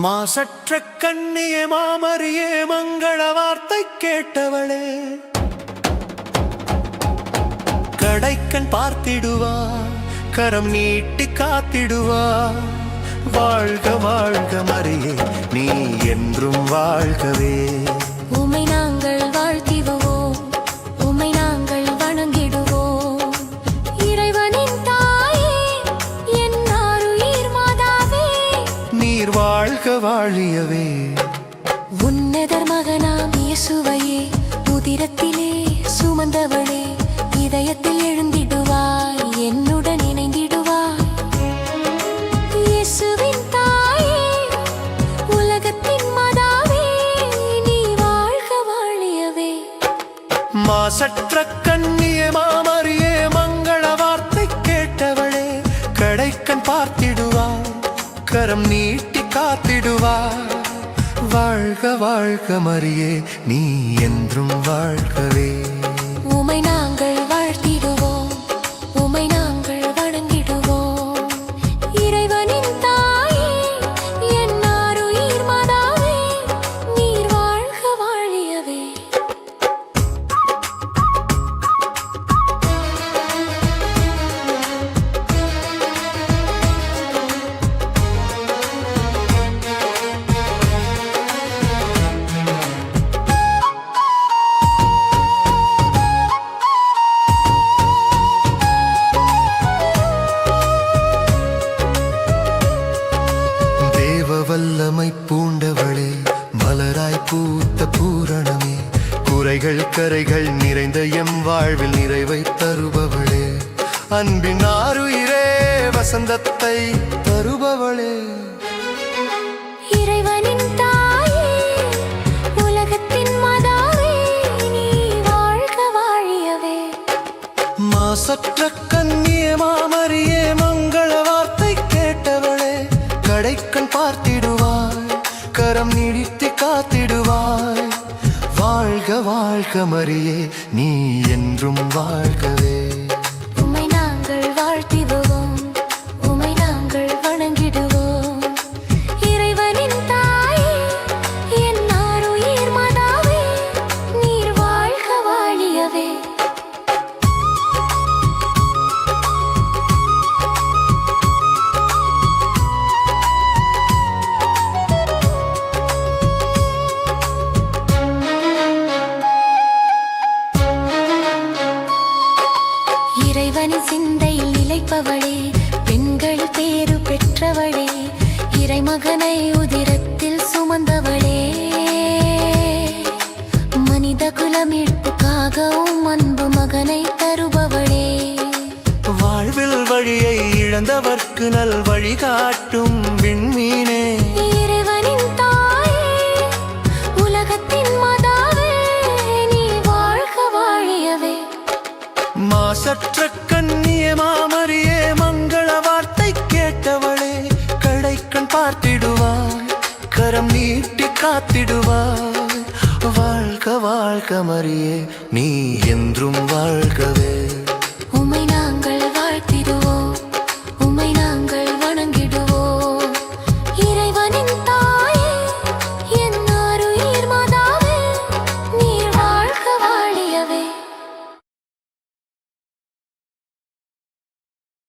மாசற்ற கண்ணிய மாமரியே மங்கள வார்த்தை கேட்டவளே. கடைக்கண் பார்த்திடுவா கரம் நீட்டி காத்திடுவா. வாழ்க வாழ்க மரியே நீ என்றும் வாழ்கவே. நீர் வாழ்க வாழியவே. உன்னதர் மகனாம் இயேசுவையே உதிரத்திலே சுமந்தவளே இதயத்தில் எழுந்திடுவாய் என்னுடன் இணைந்திடுவாய். இயேசுவின் தாயே உலகத்தின் மாதாவே நீ வாழ்க வாழியவே. மாசற்ற கண்ணியே மாமரியே மங்கள வார்த்தை கேட்டவளே கடைக்கண் பார்த்திடுவார் கரம் நீட்டி காத்திடுவார். வாழ்க வாழ்க மறியே நீ என்றும் வாழ்கவே. குறைகள் கரைகள் நிறைந்த எம் வாழ்வில் நிறைவை தருபவளே. அன்பின் ஆருயிரே வசந்தத்தை தருபவளே. இறைவனின் தாயே உலகத்தின் மாதாவே நீ வாழ்க வாழியவே. மாசற்ற கண்ணியே மாமரியே மங்கள வார்த்தை கேட்டவளே. கடைக்கண் பார்த்திடுவாய் கரம் நீடித்து காத்திடுவாய். வாழ்க வாழ்க மரியே நீ என்றும் வாழ்கவே. பேரு பெற்றவளே இறைமகனை உதிரத்தில் சுமந்தவளே. மனித குலமீட்புக்காகவும் அன்பு மகனை தருபவளே. வாழ்வில் வழியை இழந்தவர்க்கு நல் வழிகாட்டும் விண்மீனே. காத்திடுவாய். வாழ்க வாழ்க மறியே நீ என்றும் வாழ்கவே.